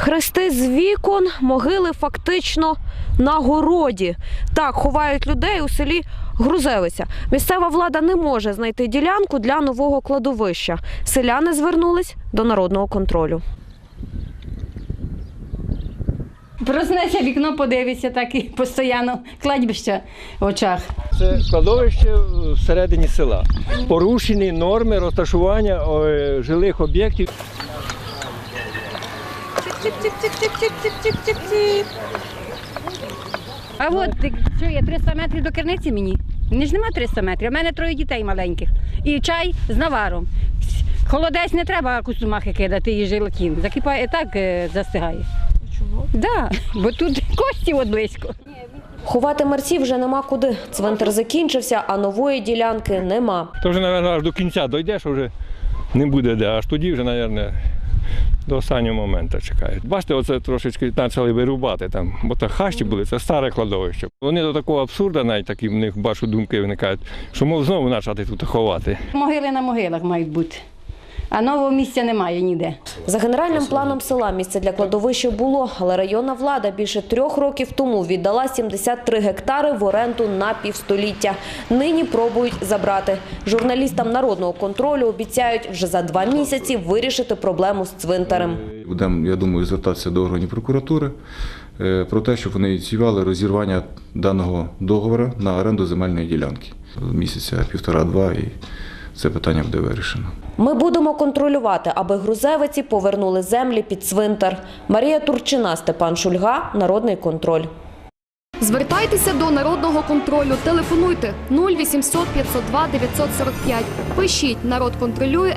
Хрести з вікон, могили фактично на городі. Так ховають людей у селі Грузевиця. Місцева влада не може знайти ділянку для нового кладовища. Селяни звернулись до народного контролю. Проснеться вікно, подивиться так і постійно кладбище в очах. Це складовище всередині села. Порушені норми розташування е, жилих об'єктів. А от ти- що є 300 метрів до керниці мені? Мені ж нема 300 метрів. У мене троє дітей маленьких. І чай з наваром. Холодець не треба кусумахи кидати і жилки. Закипає так е, застигає. Чого? Да, бо тут кості от близько. Ховати мерців вже нема куди. Цвинтар закінчився, а нової ділянки нема. То вже, мабуть, аж до кінця дійдеш, вже не буде де. Аж тоді вже, мабуть, до останнього моменту чекають. Бачите, оце трошечки почали вирубати там, бо то хащі були, це старе кладовище. Вони до такого абсурду, навіть такі в них бачу думки виникають, що мов знову почати тут ховати. Могили на могилах мають бути. А нового місця немає ніде. За генеральним планом села місце для кладовища було, але районна влада більше трьох років тому віддала 73 гектари в оренду на півстоліття. Нині пробують забрати. Журналістам народного контролю обіцяють вже за два місяці вирішити проблему з цвинтарем. Будемо, я думаю, звертатися до органів прокуратури е, про те, щоб вони ініціювали розірвання даного договору на оренду земельної ділянки. Місяця півтора-два і це питання буде вирішено. Ми будемо контролювати, аби грузевиці повернули землі під цвинтар. Марія Турчина, Степан Шульга, Народний контроль. Звертайтеся до народного контролю. Телефонуйте 0800 502 945. Пишіть народ контролює.